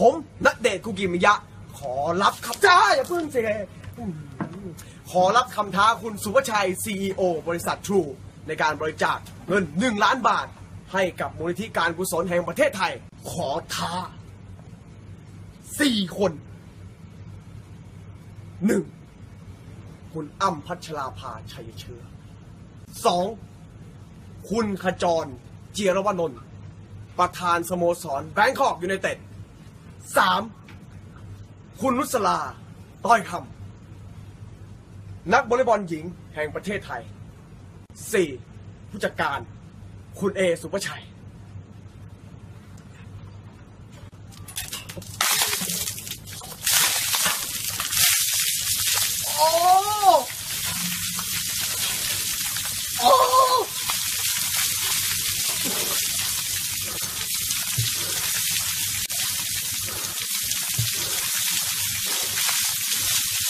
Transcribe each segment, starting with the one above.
ผมณเดชน์คุกิมิยะ ขอรับครับจ้าอย่าเพิ่งเจขอรับคำท้าคุณสุภชัย CEO บริษัททรูในการบริจาคเงิน 1 ล้านบาท ให้กับมูลนิธิการกุศลแห่งประเทศไทย ขอท้า 4 คนหนึ่งคุณอ้ำพัชราภาชัยเชื้อสองคุณขจร เจียรวนนท์ประธานสโมสรแบงคอกยูไนเต็ด สามคุณนุสลาต้อยคำนักวอลเลย์บอลหญิงแห่งประเทศไทยสี่ผู้จัดการ คุณเอสุภชัย โอ้โอ้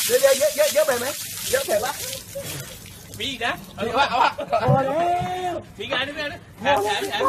เยอะเยอะเยอะเยอะเยอะไปไหมเยอะไปปะมีอีกนะ เอาวะเอาวะพอแล้วมีงานด้วยนะแถมแถมแถม